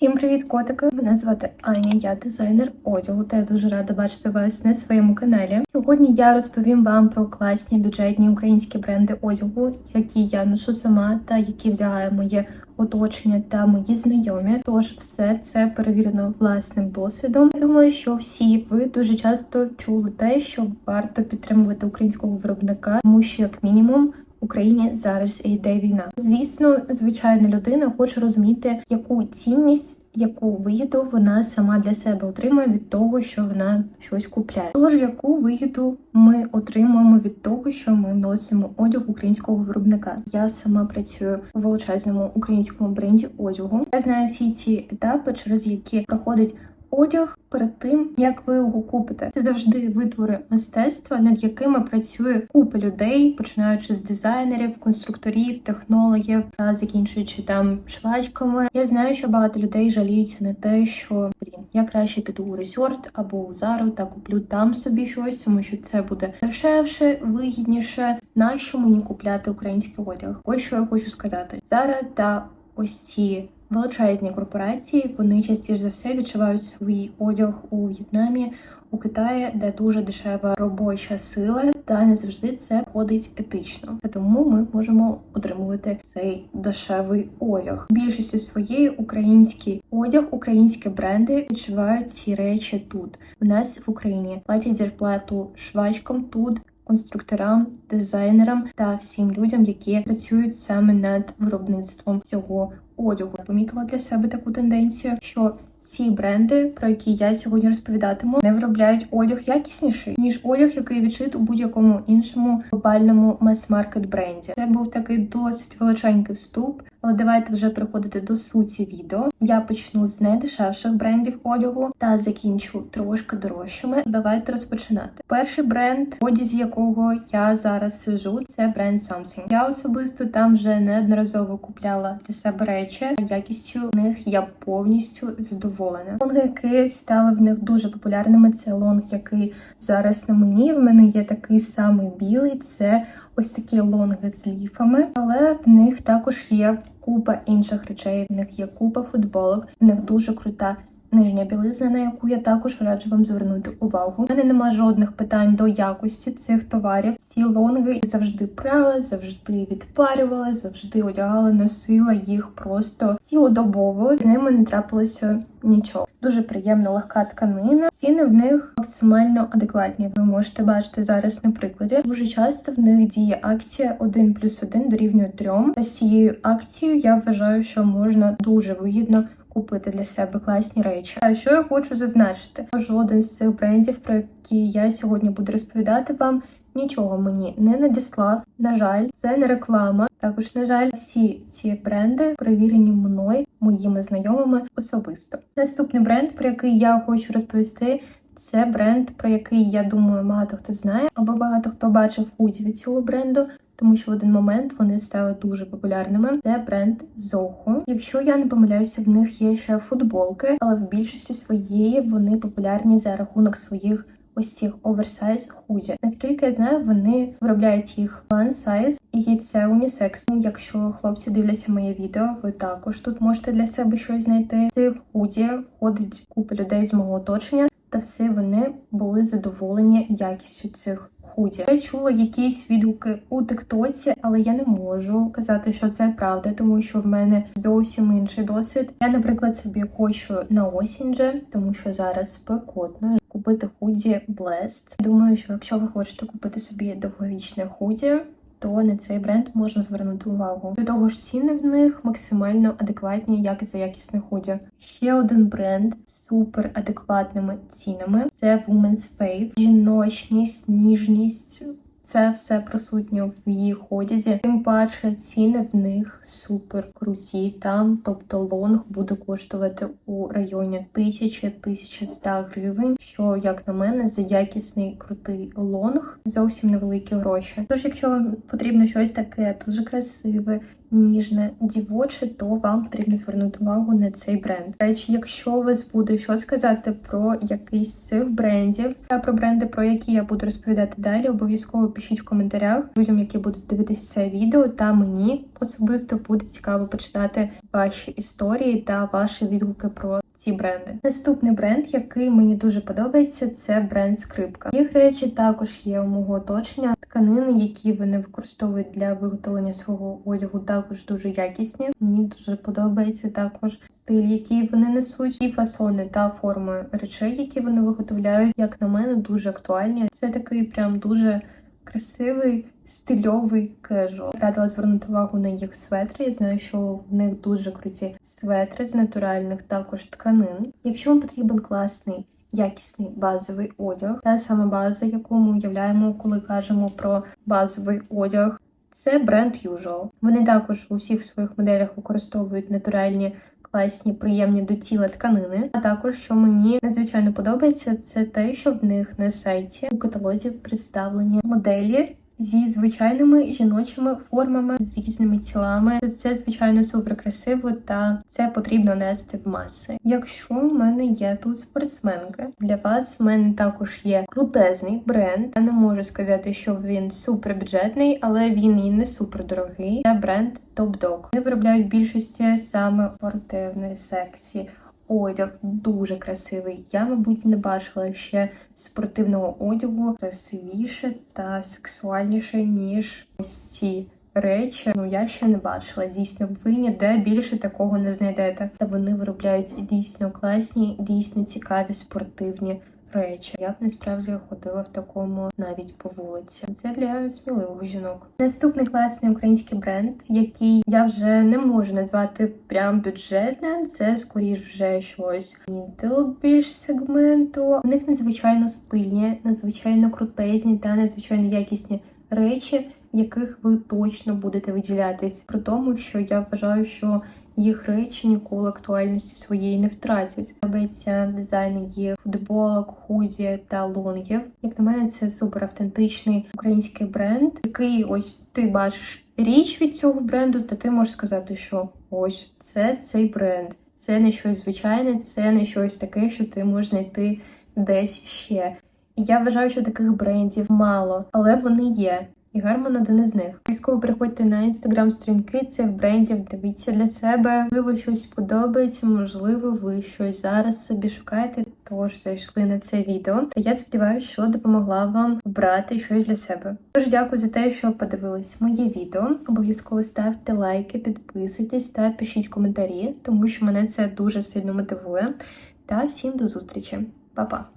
Всім привіт, котики! Мене звати Аня, я дизайнер одягу, та я дуже рада бачити вас на своєму каналі. Сьогодні я розповім вам про класні бюджетні українські бренди одягу, які я ношу сама та які вдягає моє оточення та мої знайомі. Тож все це перевірено власним досвідом. Я думаю, що всі ви дуже часто чули те, що варто підтримувати українського виробника, тому що як мінімум. В Україні зараз йде війна. Звісно, звичайна людина хоче розуміти, яку цінність, яку вигіду вона сама для себе отримує від того, що вона щось купляє. Тож яку вигіду ми отримуємо від того, що ми носимо одяг українського виробника. Я сама працюю у величезному українському бренді одягу. Я знаю всі ці етапи, через які проходить одяг перед тим, як ви його купите. Це завжди витвори мистецтва, над якими працює купа людей, починаючи з дизайнерів, конструкторів, технологів та закінчуючи там швачками. Я знаю, що багато людей жаліються на те, що блін, я краще піду у резорт або у Зару та куплю там собі щось, тому що це буде дешевше, вигідніше. Нащо мені купляти український одяг? Ось що я хочу сказати. Зара та ось ці величезні корпорації вони частіше за все відчувають свій одяг у В'єтнамі, у Китаї, де дуже дешева робоча сила, та не завжди це ходить етично. Тому ми можемо отримувати цей дешевий одяг. В Більшості своєї український одяг, українські бренди відчувають ці речі тут. У нас в Україні платять зарплату швачкам тут конструкторам, дизайнерам та всім людям, які працюють саме над виробництвом цього одягу. Помітила для себе таку тенденцію, що ці бренди, про які я сьогодні розповідатиму, не виробляють одяг якісніший ніж одяг, який відшит у будь-якому іншому глобальному мас-маркет бренді. Це був такий досить величенький вступ. Але давайте вже приходити до суті відео. Я почну з найдешевших брендів одягу та закінчу трошки дорожчими. Давайте розпочинати. Перший бренд, в одязі якого я зараз сижу, це бренд Something. Я особисто там вже неодноразово купляла для себе речі. Якістю них я повністю задоволена. Лонги, які стали в них дуже популярними. Це лонг, який зараз на мені. В мене є такий самий білий. Це ось такі лонги з ліфами, але в них також є купа інших речей. В них є купа футболок, в них дуже крута. Нижня білизна, на яку я також раджу вам звернути увагу. У мене нема жодних питань до якості цих товарів. Ці лонги завжди прала, завжди відпарювала, завжди одягала, носила їх просто цілодобово. З ними не трапилося нічого. Дуже приємна легка тканина. Ціни в них максимально адекватні. Ви можете бачити зараз на прикладі. Дуже часто в них діє акція 1 плюс 1 дорівнює 3. Та з цією акцією я вважаю, що можна дуже вигідно купити для себе класні речі. А що я хочу зазначити? Жоден з цих брендів, про які я сьогодні буду розповідати вам. Нічого мені не надіслав. На жаль, це не реклама. Також, на жаль, всі ці бренди перевірені мною, моїми знайомими особисто. Наступний бренд, про який я хочу розповісти, це бренд, про який я думаю, багато хто знає, або багато хто бачив худі від цього бренду. Тому що в один момент вони стали дуже популярними. Це бренд Zoho. Якщо я не помиляюся, в них є ще футболки, але в більшості своєї вони популярні за рахунок своїх ось цих оверсайз худі. Наскільки я знаю, вони виробляють їх one size, і це унісекс. Ну, Якщо хлопці дивляться моє відео, ви також тут можете для себе щось знайти. Цих худі ходить купа людей з мого оточення, та все вони були задоволені якістю цих худі. Я чула якісь відгуки у Тиктоці, але я не можу казати, що це правда, тому що в мене зовсім інший досвід. Я, наприклад, собі хочу на осінь же, тому що зараз спекотно. Купити худі Blessed. Думаю, що якщо ви хочете купити собі довговічне худі, то на цей бренд можна звернути увагу. До того ж, ціни в них максимально адекватні, як і за якісне худі. Ще один бренд з супер адекватними цінами це Women's Fave. Жіночність, ніжність. Це все присутньо в їх одязі. Тим паче ціни в них супер круті. Там, тобто лонг буде коштувати у районі 1000-1100 гривень. Що, як на мене, за якісний крутий лонг зовсім невеликі гроші. Тож, якщо вам потрібно щось таке дуже красиве, ніжне, дівоче, то вам потрібно звернути увагу на цей бренд. Речі, якщо у вас буде що сказати про якийсь з цих брендів та про бренди, про які я буду розповідати далі, обов'язково пишіть в коментарях людям, які будуть дивитися це відео, та мені особисто буде цікаво почитати ваші історії та ваші відгуки про ці бренди. Наступний бренд, який мені дуже подобається, це бренд Скрипка. Їх речі також є у мого оточення. Тканини, які вони використовують для виготовлення свого одягу, також дуже якісні. Мені дуже подобається також стиль, який вони несуть, і фасони та форми речей, які вони виготовляють, як на мене, дуже актуальні. Це такий прям дуже красивий. Стильовий кежуал. Радила звернути увагу на їх светри. Я знаю, що в них дуже круті светри з натуральних також тканин. Якщо вам потрібен класний якісний базовий одяг, та саме база, яку ми уявляємо, коли кажемо про базовий одяг, це бренд Usual. Вони також у всіх своїх моделях використовують натуральні. Класні, приємні до тіла тканини. А також, що мені надзвичайно подобається, це те, що в них на сайті у каталозі представлені моделі зі звичайними жіночими формами, з різними тілами. Це звичайно супер красиво, та це потрібно нести в маси. Якщо в мене є тут спортсменки, для вас в мене також є крутезний бренд. Я не можу сказати, що він супер бюджетний, але він і не супер дорогий. Це бренд Top Dog. Вони виробляють в більшості саме спортивної сексі. Одяг дуже красивий. Я, мабуть, не бачила ще спортивного одягу красивіше та сексуальніше, ніж усі. речі. Ну я ще не бачила. Дійсно, ви ніде більше такого не знайдете. Та вони виробляють дійсно класні, дійсно цікаві спортивні. Речі, я б насправді ходила в такому навіть по вулиці. Це для сміливих жінок. Наступний класний український бренд, який я вже не можу назвати прям бюджетним. Це скоріш вже щось middle більш сегменту. У них надзвичайно стильні, надзвичайно крутезні та надзвичайно якісні речі, в яких ви точно будете виділятись. При тому, що я вважаю, що їх речі ніколи актуальності своєї не втратять. Подобається дизайни їх футболок, худі та лонгів. Як на мене, це супер автентичний український бренд, який ось ти бачиш річ від цього бренду, та ти можеш сказати, що ось це цей бренд. Це не щось звичайне, це не щось таке, що ти можеш знайти десь ще. Я вважаю, що таких брендів мало, але вони є. І Гармон один із них. Обов'язково приходьте на інстаграм-сторінки цих брендів, дивіться для себе. Можливо, щось подобається, можливо, ви щось зараз собі шукаєте. Тож зайшли на це відео. Та я сподіваюся, що допомогла вам обрати щось для себе. Дуже дякую за те, що подивились моє відео. Обов'язково ставте лайки, підписуйтесь та пишіть коментарі, тому що мене це дуже сильно мотивує. Та всім до зустрічі, Па-па!